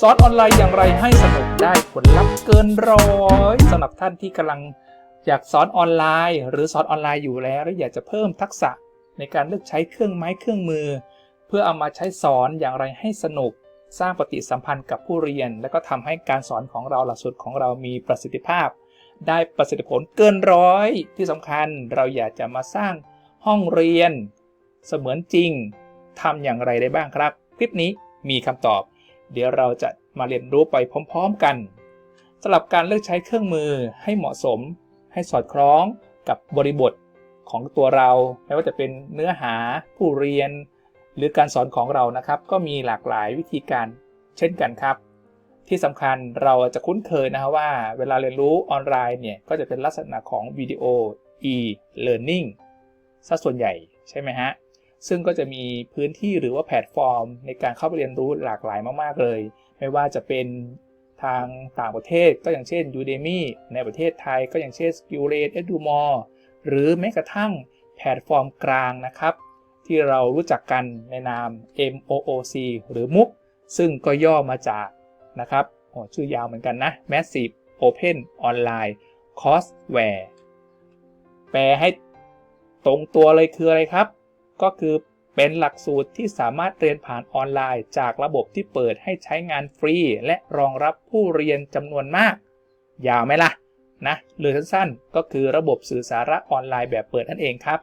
สอนออนไลน์อย่างไรให้สนุกได้ผลลัพธ์เกินร้อยสำหรับท่านที่กำลังอยากสอนออนไลน์ หรือสอนออนไลน์อยู่แล้ว และอยากจะเพิ่มทักษะในการเลือกใช้เครื่องไม้เครื่องมือ เพื่อเอามาใช้สอนอย่างไรให้สนุก สร้างปฏิสัมพันธ์กับผู้เรียน และก็ทำให้การสอนของเราหลักสูตรของเรามีประสิทธิภาพ ได้ประสิทธิผลเกินร้อย ที่สำคัญเราอยากจะมาสร้างห้องเรียน เสมือนจริงทำอย่างไรได้บ้างครับ ลิปนี้มีคำตอบ เดี๋ยวเราจะมาเรียนรู้ไปพร้อมๆกันสำหรับการเลือกใช้เครื่องมือให้เหมาะสม ให้สอดคล้องกับบริบทของตัวเราไม่ว่าจะเป็นเนื้อหาผู้เรียน หรือการสอนของเรานะครับ ก็มีหลากหลายวิธีการเช่นกันครับ ที่สำคัญเราจะคุ้นเคยนะครับว่า เวลาเรียนรู้ออนไลน์เนี่ยก็จะเป็นลักษณะของวิดีโอ e-learning ซะส่วนใหญ่ใช่ไหมฮะ ซึ่งก็จะมีพื้นที่หรือว่าแพลตฟอร์ม ในการเข้าไปเรียนรู้หลากหลายมาก ๆ เลย ไม่ว่าจะเป็นทางต่างประเทศก็อย่างเช่น Udemy ในประเทศไทยก็อย่างเช่น Skillrate Edumore หรือแม้กระทั่งแพลตฟอร์มกลางนะครับ ที่เรารู้จักกันในนาม MOOC หรือมุกซึ่งก็ย่อมาจากนะครับโอ้ชื่อยาวเหมือนกันนะ Massive Open Online Courseware แปลให้ตรงตัวเลยคืออะไรครับ ก็คือเป็นหลักสูตรที่สามารถเรียนผ่านออนไลน์ จากระบบที่เปิดให้ใช้งานฟรี และรองรับผู้เรียนจำนวนมาก ยาวไหมล่ะนะหรือสั้นๆ ก็คือระบบสื่อสาระออนไลน์แบบเปิดนั่นเองครับ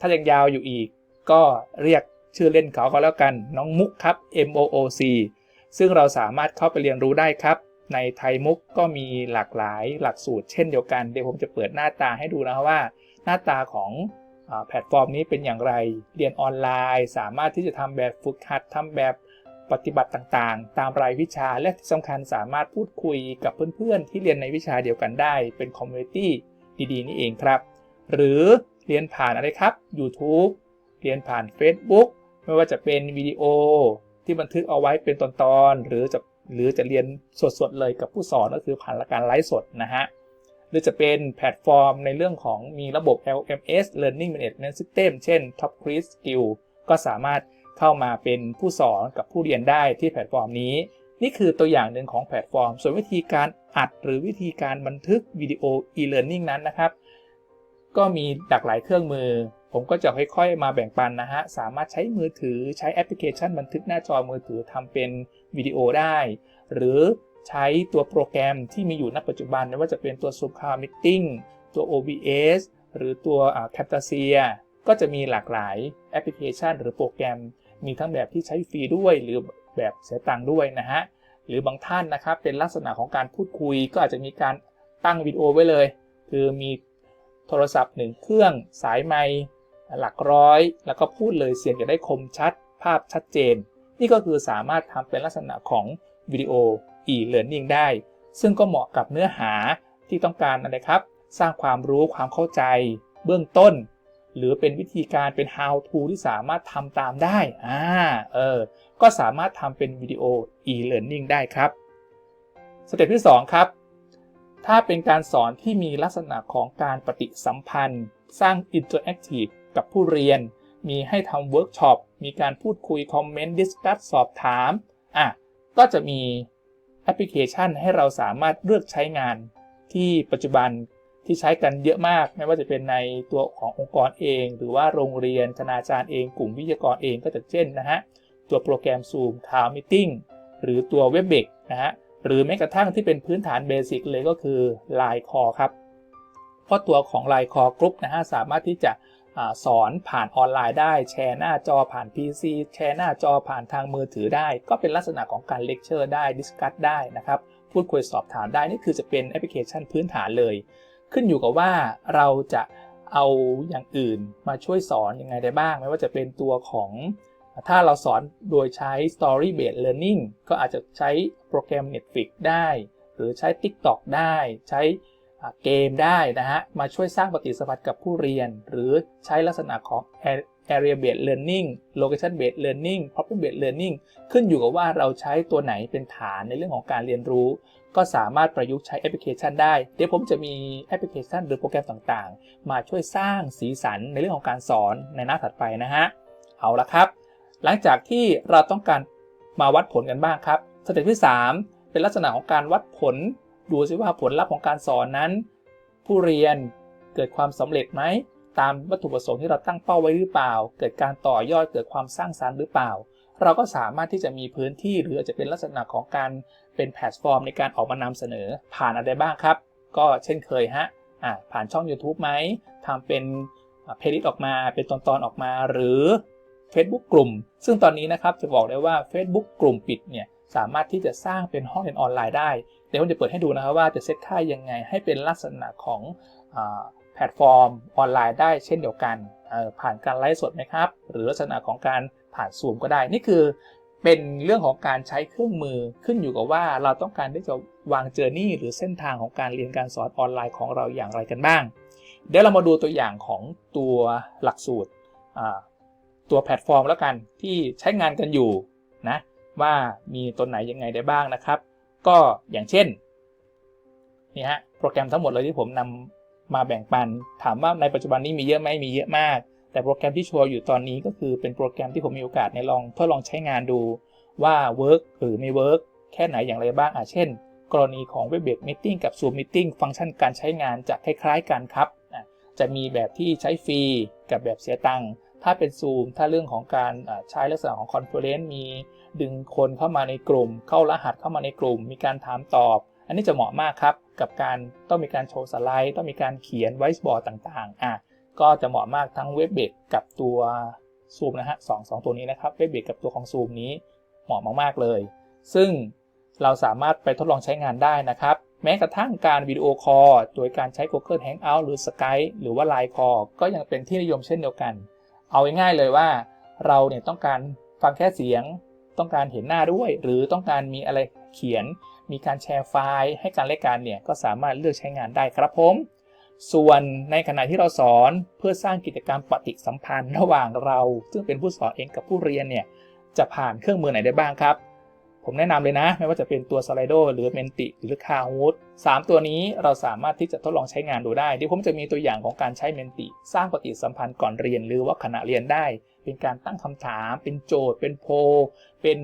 ถ้ายังยาวอยู่อีก ก็เรียกชื่อเล่นเขาก็แล้วกันน้องมุกครับ MOOC ซึ่งเราสามารถเข้าไปเรียนรู้ได้ครับ ในไทยมุกก็มีหลากหลายหลักสูตรเช่นเดียวกัน เดี๋ยวผมจะเปิดหน้าตาให้ดูนะว่า หน้าตาของ แพลตฟอร์มนี้เป็นอย่างไร เรียนออนไลน์ สามารถที่จะทำแบบฝึกหัดทำแบบปฏิบัติต่างๆ ตามรายวิชาและที่สำคัญสามารถพูดคุยกับเพื่อนๆ ที่เรียนในวิชาเดียวกันได้ เป็นคอมมูนิตี้ดีๆ นี่เองครับ หรือเรียนผ่านอะไรครับ YouTube เรียนผ่าน Facebook ไม่ว่าจะเป็นวิดีโอที่บันทึกเอาไว้เป็นตอนๆ หรือจะหรือจะเรียนสดๆเลยกับผู้สอนก็คือผ่านการไลฟ์สดนะฮะ หรือจะเป็นแพลตฟอร์มในเรื่องของมีระบบ LMS Learning Management System เช่น Top Quiz Skill ก็สามารถเข้ามาเป็นผู้สอนกับผู้เรียนได้ที่แพลตฟอร์มนี้ นี่คือตัวอย่างหนึ่งของแพลตฟอร์ม ส่วนวิธีการอัดหรือวิธีการบันทึกวิดีโอ e-learning นั้นนะครับ ก็มีหลากหลายเครื่องมือ ผมก็จะค่อยๆ มาแบ่งปันนะฮะ สามารถใช้มือถือใช้แอปพลิเคชันบันทึกหน้าจอมือถือทำเป็นวิดีโอได้ หรือ ใช้ตัวโปรแกรมที่มีอยู่ณปัจจุบันไม่ว่าจะเป็นตัว Zoom Call Meeting ตัว OBS หรือตัว Camtasia ก็จะมีหลากหลายแอปพลิเคชัน หรือโปรแกรม มีทั้งแบบที่ใช้ฟรีด้วยหรือแบบเสียตังค์ด้วยนะฮะ หรือบางท่านนะครับเป็นลักษณะของการพูดคุย ก็อาจจะมีการตั้งวิดีโอไว้เลย คือมีโทรศัพท์หนึ่งเครื่องสายไมค์หลักร้อย แล้วก็พูดเลยเสียงจะได้คมชัด ภาพชัดเจน นี่ก็คือสามารถทำเป็นลักษณะของวิดีโอ e-learning ได้ ซึ่งก็เหมาะกับเนื้อหาที่ต้องการอะไรครับ สร้างความรู้ความเข้าใจ เบื้องต้น หรือเป็นวิธีการเป็น how to ที่สามารถทำตามได้อ่าเออก็สามารถทำเป็นวิดีโอ e-learning ได้ครับสเต็ปที่ 2 ครับ ถ้าเป็นการสอนที่มีลักษณะของการปฏิสัมพันธ์ สร้าง interactive กับผู้เรียน มีให้ทำเวิร์กช็อป มีการพูดคุย คอมเมนต์ ดิสคัสสอบถาม อะ ก็จะมี แอปพลิเคชันให้เราสามารถเลือกใช้งานที่ปัจจุบันที่ใช้กันเยอะมาก ไม่ว่าจะเป็นในตัวขององค์กรเอง หรือว่าโรงเรียนคณาจารย์เอง กลุ่มวิทยากรเองก็จะเช่นนะฮะ ตัวโปรแกรม Zoom Cloud Meeting หรือตัว w e b e x นะฮะ หรือแม้กระทั่งที่เป็นพื้นฐานเบสิกเลยก็คือ Line Call ครับ เพราะตัวของ Line Call Group นะฮะ สามารถที่จะ สอนผ่านออนไลน์ได้แชร์หน้าจอผ่าน PC แชร์หน้าจอผ่านทางมือถือได้ ก็เป็นลักษณะของการเลคเชอร์ได้ดิสคัตได้นะครับพูดคุยสอบถามได้นี่คือจะเป็นแอปพลิเคชันพื้นฐานเลย ขึ้นอยู่กับว่าเราจะเอาอย่างอื่นมาช่วยสอนยังไงได้บ้าง ไม่ว่าจะเป็นตัวของ ถ้าเราสอนโดยใช้ Story Based Learning ก็อาจจะใช้โปรแกรม Netflix ได้ หรือใช้ TikTok ได้ใช้ เกมได้นะฮะ มาช่วยสร้างปฏิสัมพันธ์กับผู้เรียน หรือใช้ลักษณะของ area based learning location based learning problem based learning ขึ้นอยู่กับว่าเราใช้ตัวไหนเป็นฐานในเรื่องของการเรียนรู้ ก็สามารถประยุกต์ใช้แอปพลิเคชันได้ เดี๋ยวผมจะมีแอปพลิเคชันหรือโปรแกรมต่างๆ มาช่วยสร้างสีสันในเรื่องของการสอนในหน้าถัดไปนะฮะ เอาละครับ หลังจากที่เราต้องการมาวัดผลกันบ้างครับสเต็ปที่ 3 เป็นลักษณะของการวัดผล ดูซิว่าผลลัพธ์ของการสอนนั้น ผู้เรียนเกิดความสำเร็จไหมตามวัตถุประสงค์ที่เราตั้งเป้าไว้หรือเปล่า เกิดการต่อยอดเกิดความสร้างสรรค์หรือเปล่า เราก็สามารถที่จะมีพื้นที่หรืออาจจะเป็นลักษณะของการเป็นแพลตฟอร์มในการออกมานำเสนอผ่านอะไรบ้างครับ ก็เช่นเคยฮะอ่าผ่านช่อง YouTube ไหมทำเป็นเพลย์ลิสต์ออกมาเป็นตอนๆออกมาหรือ Facebook กลุ่ม ซึ่งตอนนี้นะครับจะบอกได้ว่า Facebook กลุ่มปิดเนี่ยสามารถที่จะสร้างเป็นห้องเรียนออนไลน์ได้ เดี๋ยวผมจะเปิดให้ดูนะครับว่าจะเซตค่ายังไงให้เป็นลักษณะของแพลตฟอร์มออนไลน์ได้เช่นเดียวกัน ผ่านการไลฟ์สดไหมครับ หรือลักษณะของการผ่านซูมก็ได้ นี่คือเป็นเรื่องของการใช้เครื่องมือขึ้นอยู่กับว่าเราต้องการที่จะวางเจอร์นี่หรือเส้นทางของการเรียนการสอนออนไลน์ของเราอย่างไรกันบ้าง เดี๋ยวเรามาดูตัวอย่างของตัวหลักสูตรตัวแพลตฟอร์มแล้วกันที่ใช้งานกันอยู่นะว่ามีตัวไหนยังไงได้บ้างนะครับ ก็อย่างเช่นนี่ฮะโปรแกรมทั้งหมดเลยที่ผมนำมาแบ่งปัน ถามว่าในปัจจุบันนี้มีเยอะไหมมีเยอะมาก แต่โปรแกรมที่ชัวร์อยู่ตอนนี้ก็คือเป็นโปรแกรมที่ผมมีโอกาสในลองทดลองใช้งานดูว่าเวิร์กหรือไม่เวิร์กแค่ไหนอย่างไรบ้างอะเช่น กรณีของ Web Based Meeting กับ Zoom Meeting ฟังก์ชันการใช้งานจะคล้ายๆ กันครับจะมีแบบที่ใช้ฟรีกับแบบเสียตังค์ถ้าเป็น Zoom ถ้าเรื่องของการใช้ลักษณะของคอนเฟอเรนซ์มี ดึงคนเข้ามาในกลุ่ม เข้ารหัสเข้ามาในกลุ่ม มีการถามตอบ อันนี้จะเหมาะมากครับ กับการต้องมีการโชว์สไลด์ ต้องมีการเขียนไวซ์บอร์ดต่างๆอะก็จะเหมาะมากทั้งเว็บเบกกับตัว Zoom นะฮะสองสองตัวนี้นะครับเว็บเบกกับตัวของ Zoom นี้เหมาะมากๆเลย ซึ่งเราสามารถไปทดลองใช้งานได้นะครับ แม้กระทั่งการวิดีโอคอลโดยการใช้ Google Hangout หรือ Skype หรือว่า Line Call ก็ยังเป็นที่นิยมเช่นเดียวกัน เอาง่ายๆเลยว่า เราเนี่ยต้องการฟังแค่เสียง ต้องการเห็นหน้าด้วย หรือต้องการมีอะไรเขียน มีการแชร์ไฟล์ให้การเล่นการเนี่ยก็สามารถเลือกใช้งานได้ครับผม ส่วนในขณะที่เราสอนเพื่อสร้างกิจกรรมปฏิสัมพันธ์ระหว่างเรา ซึ่งเป็นผู้สอนเองกับผู้เรียนเนี่ยจะผ่านเครื่องมือไหนได้บ้างครับ ผมแนะนำเลยนะ ไม่ว่าจะเป็นตัว Slido หรือ Menti หรือ Kahoot 3 ตัวนี้เราสามารถที่จะทดลองใช้งานดูได้เดี๋ยวผมจะมีตัวอย่างของการใช้ Menti สร้างปฏิสัมพันธ์ก่อนเรียนหรือว่าขณะเรียนได้ เป็นการตั้งคำถาม เป็นโจทย์ เป็นโพลเป็น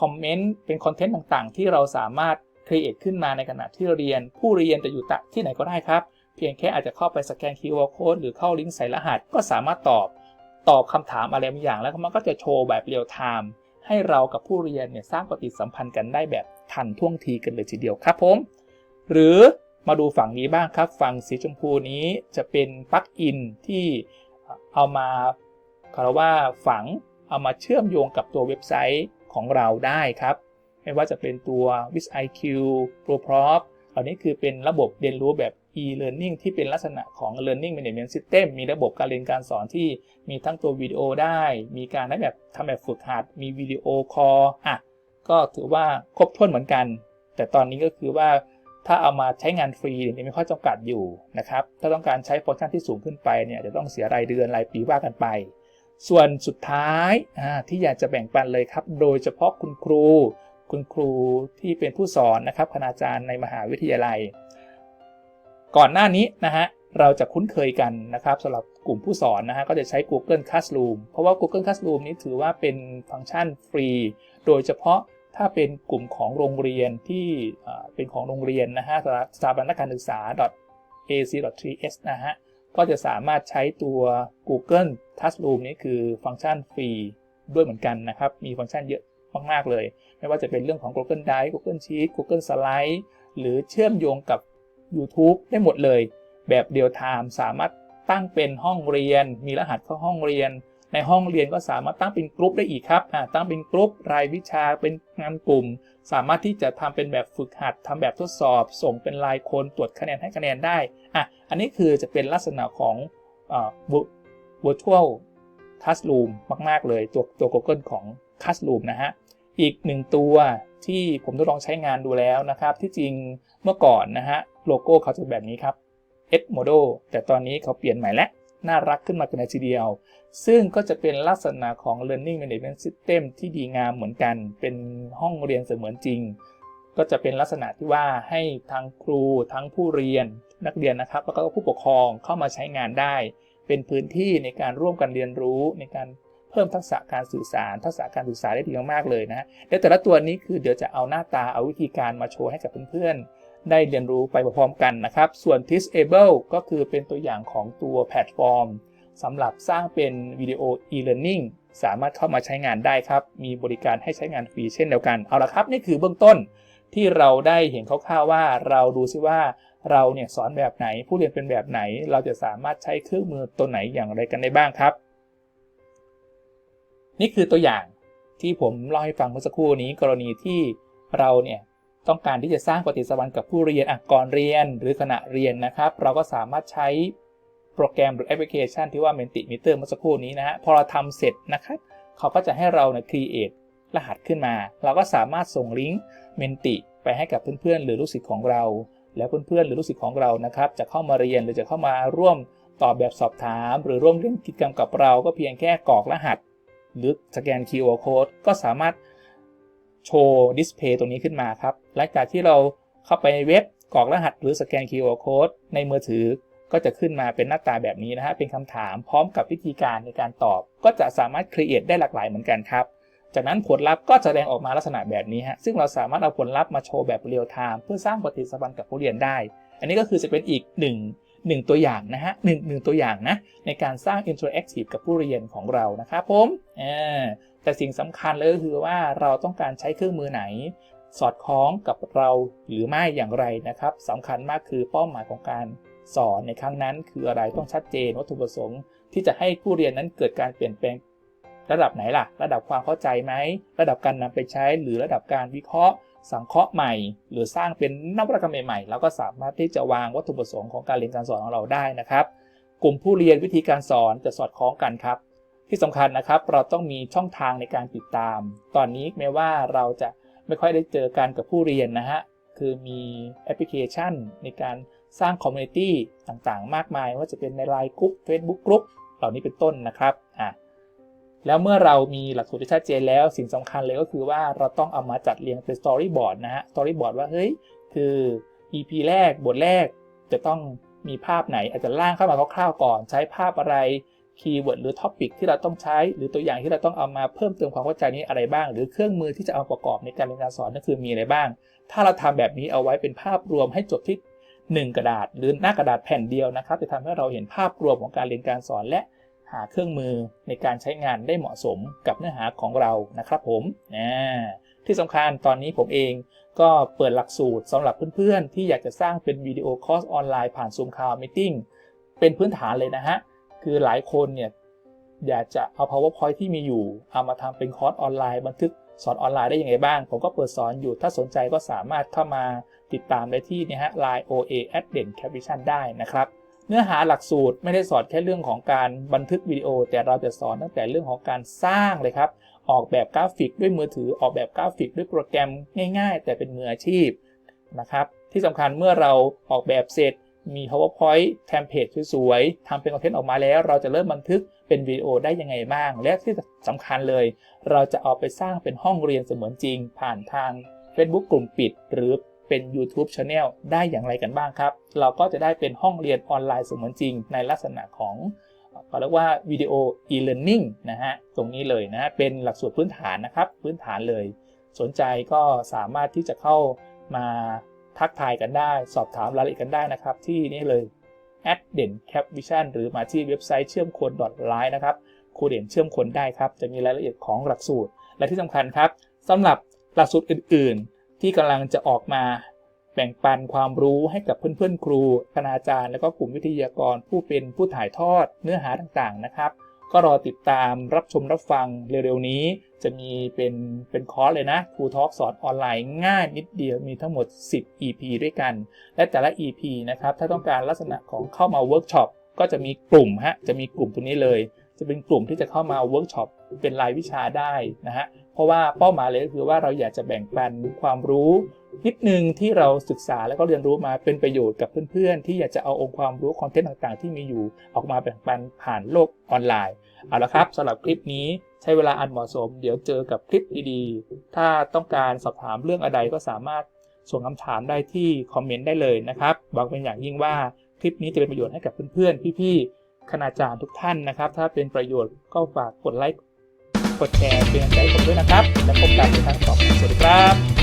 คอมเมนต์ เป็นคอนเทนต์ต่างๆ ที่เราสามารถครีเอทขึ้นมาในขณะที่เรียน ผู้เรียนจะอยู่ที่ไหนก็ได้ครับ เพียงแค่อาจจะเข้าไปสแกน QR code หรือเข้าลิงก์ใส่รหัส ก็สามารถตอบตอบคำถามอะไรบางอย่าง แล้วมันก็จะโชว์แบบเรียลไทม์ให้เรากับผู้เรียนเนี่ยสร้างปฏิสัมพันธ์กันได้แบบทันท่วงทีกันเลยทีเดียวครับผม หรือมาดูฝั่งนี้บ้างครับ ฝั่งสีชมพูนี้จะเป็นปลั๊กอินที่เอามา คารว่าฝังเอามาเชื่อมโยงกับตัวเว็บไซต์ของเราได้ครับ ไม่ว่าจะเป็นตัว WizIQ ProProp เหล่านี้คือเป็นระบบเรียนรู้แบบ e-learning ที่เป็นลักษณะของ learning management system มีระบบการเรียนการสอนที่มีทั้งตัววิดีโอได้ มีการได้แบบทำแบบฝึกหัด มีวิดีโอคอลอะ ก็ถือว่าครบถ้วนเหมือนกัน แต่ตอนนี้ก็คือว่าถ้าเอามาใช้งานฟรีเนี่ยมีข้อจำกัดอยู่นะครับ ถ้าต้องการใช้ฟังก์ชันที่สูงขึ้นไปเนี่ยจะต้องเสียรายเดือนรายปีว่ากันไป ส่วนสุดท้ายที่อยากจะแบ่งปันเลยครับ โดยเฉพาะคุณครู คุณครูที่เป็นผู้สอนนะครับคณาจารย์ในมหาวิทยาลัย ก่อนหน้านี้นะฮะเราจะคุ้นเคยกันนะครับสำหรับกลุ่มผู้สอนนะฮะก็จะใช้ Google Classroom เพราะว่า Google Classroom นี้ถือว่าเป็นฟังก์ชันฟรี โดยเฉพาะถ้าเป็นกลุ่มของโรงเรียนที่เป็นของโรงเรียนนะฮะสถาบันการศึกษา ac.ts นะฮะ ก็จะสามารถใช้ตัว Google Classroom นี้คือฟังก์ชันฟรีด้วยเหมือนกันนะครับ มีฟังก์ชันเยอะมาก ๆ เลย ไม่ว่าจะเป็นเรื่องของ Google Drive Google Sheet Google Slide หรือเชื่อมโยงกับ YouTube ได้หมดเลย แบบเดียวไทม์สามารถตั้งเป็นห้องเรียน มีรหัสเข้าห้องเรียน ในห้องเรียนก็สามารถตั้งเป็นกลุ่มได้อีกครับตั้งเป็นกลุ่มรายวิชาเป็นงานกลุ่ม สามารถที่จะทำเป็นแบบฝึกหัดทำแบบทดสอบ ส่งเป็นลายคนตรวจคะแนนให้คะแนนได้อะอันนี้คือจะเป็นลักษณะของอ virtual classroom มาก ๆ เลยตัวตัว Google ของ classroom นะฮะอีกหนึ่งตัวที่ผมทดลองใช้งานดูแล้วนะครับ ที่จริงเมื่อก่อนนะฮะโลโก้เขาจะแบบนี้ครับ S Model แต่ตอนนี้เขาเปลี่ยนใหม่แล้ว น่ารักขึ้นมาเป็นทีเดียว ซึ่งก็จะเป็นลักษณะของ Learning Management System ที่ดีงามเหมือนกัน เป็นห้องเรียนเสมือนจริง ก็จะเป็นลักษณะที่ว่าให้ทั้งครูทั้งผู้เรียนนักเรียนนะครับแล้วก็ผู้ปกครองเข้ามาใช้งานได้ เป็นพื้นที่ในการร่วมกันเรียนรู้ในการเพิ่มทักษะการสื่อสาร ทักษะการศึกษาได้ดีมากๆเลยนะและแต่ละตัวนี้คือเดี๋ยวจะเอาหน้าตาเอาวิธีการมาโชว์ให้กับเพื่อนๆ ได้เรียนรู้ไปพร้อมกันนะครับ ส่วน Teachable ก็คือเป็นตัวอย่างของตัวแพลตฟอร์มสำหรับสร้างเป็นวิดีโอ e-learning สามารถเข้ามาใช้งานได้ครับ มีบริการให้ใช้งานฟรีเช่นเดียวกัน เอาละครับ นี่คือเบื้องต้นที่เราได้เห็นคร่าวๆว่าเราดูซิว่าเราเนี่ยสอนแบบไหน ผู้เรียนเป็นแบบไหน เราจะสามารถใช้เครื่องมือตัวไหนอย่างไรกันได้บ้างครับ นี่คือตัวอย่างที่ผมเล่าให้ฟังเมื่อสักครู่นี้กรณีที่เราเนี่ย ต้องการที่จะสร้างปฏิสัมพันธ์กับผู้เรียนอะก่อนเรียนหรือขณะเรียนนะครับ เราก็สามารถใช้โปรแกรมหรือแอปพลิเคชันที่ว่า Mentimeter เมื่อสักครู่นี้นะฮะพอเราทำเสร็จนะครับ เขาก็จะให้เราเนี่ย create รหัสขึ้นมา เราก็สามารถส่งลิงก์ Menti ไปให้กับเพื่อนๆ หรือลูกศิษย์ของเรา แล้วเพื่อนๆ หรือลูกศิษย์ของเรานะครับ จะเข้ามาเรียนหรือจะเข้ามาร่วมตอบแบบสอบถาม หรือร่วมเล่นกิจกรรมกับเรา ก็เพียงแค่กรอกรหัส หรือสแกน QR code ก็สามารถ โชว์ดิสเพย์ตรงนี้ขึ้นมาครับ หลังจากที่เราเข้าไปในเว็บกรอกรหัสหรือสแกน QR code ในมือถือก็จะขึ้นมาเป็นหน้าตาแบบนี้นะฮะ เป็นคำถามพร้อมกับวิธีการในการตอบ ก็จะสามารถ create ได้หลากหลายเหมือนกันครับ จากนั้นผลลัพธ์ก็จะแสดงออกมาลักษณะแบบนี้ฮะ ซึ่งเราสามารถเอาผลลัพธ์มาโชว์แบบเรียลไทม์เพื่อสร้างปฏิสัมพันธ์กับผู้เรียนได้ อันนี้ก็คือจะเป็นอีกหนึ่งหนึ่งตัวอย่างนะฮะหนึ่งหนึ่งตัวอย่างนะในการสร้าง interactive กับผู้เรียนของเรานะครับผม แต่สิ่งสำคัญเลยก็คือว่าเราต้องการใช้เครื่องมือไหน สอดคล้องกับเราหรือไม่อย่างไรนะครับสำคัญมากคือเป้าหมายของการสอนในครั้งนั้น คืออะไรต้องชัดเจนวัตถุประสงค์ ที่จะให้ผู้เรียนนั้นเกิดการเปลี่ยนแปลงระดับไหนล่ะ ระดับความเข้าใจไหม ระดับการนำไปใช้ หรือระดับการวิเคราะห์ สังเคราะห์ใหม่ หรือสร้างเป็นนวัตกรรมใหม่ๆเราก็สามารถที่จะวางวัตถุประสงค์ของการเรียนการสอนของเราได้นะครับ กลุ่มผู้เรียนวิธีการสอนจะสอดคล้องกันครับ ที่สำคัญนะครับ เราต้องมีช่องทางในการติดตาม ตอนนี้แม้ว่าเราจะไม่ค่อยได้เจอกันกับผู้เรียนนะฮะ คือมีแอปพลิเคชันในการสร้างคอมมูนิตี้ต่างๆ มากมาย ว่าจะเป็นในไลน์กรุ๊ป Facebook กรุ๊ปเหล่านี้เป็นต้นนะครับอะแล้วเมื่อเรามีหลักสูตรที่ชัดเจนแล้วสิ่งสำคัญเลยก็คือว่าเราต้องเอามาจัดเรียงเป็นสตอรี่บอร์ดนะฮะสตอรี่บอร์ดว่าเฮ้ยคือ EP แรกบทแรกจะต้องมีภาพไหนอาจจะล่างเข้ามาคร่าวๆก่อน ใช้ภาพอะไร คีย์เวิร์ดหรือท็อปิกที่เราต้องใช้ หรือตัวอย่างที่เราต้องเอามาเพิ่มเติมความเข้าใจนี้อะไรบ้าง หรือเครื่องมือที่จะเอาประกอบในการเรียนการสอนนั่นคือมีอะไรบ้าง ถ้าเราทำแบบนี้เอาไว้เป็นภาพรวมให้จบที่ 1 กระดาษ หรือหน้ากระดาษแผ่นเดียวนะครับ จะทำให้เราเห็นภาพรวมของการเรียนการสอนและหาเครื่องมือในการใช้งานได้เหมาะสมกับเนื้อหาของเรานะครับผมที่สำคัญตอนนี้ผมเองก็เปิดหลักสูตรสำหรับเพื่อนๆ ที่อยากจะสร้างเป็นวิดีโอคอร์สออนไลน์ผ่าน Zoom Cloud Meeting เป็นพื้นฐานเลยนะฮะ คือหลายคนเนี่ยอยากจะเอา PowerPoint ที่มีอยู่ เอามาทำเป็นคอร์สออนไลน์ บันทึกสอนออนไลน์ได้ยังไงบ้าง ผมก็เปิดสอนอยู่ ถ้าสนใจก็สามารถเข้ามาติดตามได้ที่นี่ฮะ Line OA a d d e n Caption ได้นะครับ เนื้อหาหลักสูตรไม่ได้สอนแค่เรื่องของการบันทึกวิดีโอ แต่เราจะสอนตั้งแต่เรื่องของการสร้างเลยครับ ออกแบบกราฟิกด้วยมือถือ ออกแบบกราฟิกด้วยโปรแกรมง่าย ๆ แต่เป็นมืออาชีพนะครับ ที่สำคัญเมื่อเราออกแบบเสร็จ มี powerpoint เทมเพลตสวยๆทำเป็นคอนเทนต์ออกมาแล้ว เราจะเริ่มบันทึกเป็นวิดีโอได้ยังไงบ้าง และที่สำคัญเลย เราจะเอาไปสร้างเป็นห้องเรียนเสมือนจริง ผ่านทาง Facebook กลุ่มปิด หรือเป็น YouTube Channel ได้อย่างไรกันบ้างครับ เราก็จะได้เป็นห้องเรียนออนไลน์เสมือนจริง ในลักษณะของเขาเรียกว่าวิดีโอ e-learning นะฮะ ตรงนี้เลยนะ เป็นหลักสูตรพื้นฐานนะครับ พื้นฐานเลย สนใจก็สามารถที่จะเข้ามา ทักทายกันได้ สอบถามรายละเอียดกันได้นะครับ ที่นี่เลย a d d e n Cap Vision หรือมาที่เว็บไซต์เชื่อมคน .line นะครับครูเด่นเชื่อมคนได้ครับ จะมีรายละเอียดของหลักสูตร และที่สำคัญครับสำหรับหลักสูตรอื่น ๆ ที่กำลังจะออกมาแบ่งปันความรู้ให้กับเพื่อน ๆ ครู คณาจารย์ และก็กลุ่มวิทยากรผู้เป็นผู้ถ่ายทอดเนื้อหาต่าง ๆ นะครับ ก็รอติดตามรับชมรับฟังเร็วๆนี้ จะมีเป็นเป็นคอร์สเลยนะครูทอล์กสอนออนไลน์ง่ายนิดเดียวมีทั้งหมด 10 EP ด้วยกัน และแต่ละ EP นะครับถ้าต้องการลักษณะของเข้ามาเวิร์กช็อปก็จะมีกลุ่มฮะจะมีกลุ่มตัวนี้เลย จะเป็นกลุ่มที่จะเข้ามาเวิร์กช็อปเป็นรายวิชาได้นะฮะเพราะว่าเป้าหมายเลยก็คือว่าเราอยากจะแบ่งปันความรู้ นิดนึงที่เราศึกษาแล้วก็เรียนรู้มาเป็นประโยชน์กับเพื่อนๆ ที่อยากจะเอาองค์ความรู้คอนเทนต์ต่างๆ ที่มีอยู่ออกมาแบ่งปันผ่านโลกออนไลน์ เอาละครับสำหรับคลิปนี้ใช้เวลาอันเหมาะสม เดี๋ยวเจอกับคลิปดีๆ ถ้าต้องการสอบถามเรื่องอะไรก็สามารถส่งคำถามได้ที่คอมเมนต์ได้เลยนะครับหวังเป็นอย่างยิ่งว่าคลิปนี้จะเป็นประโยชน์ให้กับเพื่อนๆ พี่ๆ คณาจารย์ทุกท่านนะครับ ถ้าเป็นประโยชน์ก็ฝากกดไลค์ กดแชร์เป็นกำลังใจผมด้วยนะครับ แล้วพบกันในครั้งต่อไป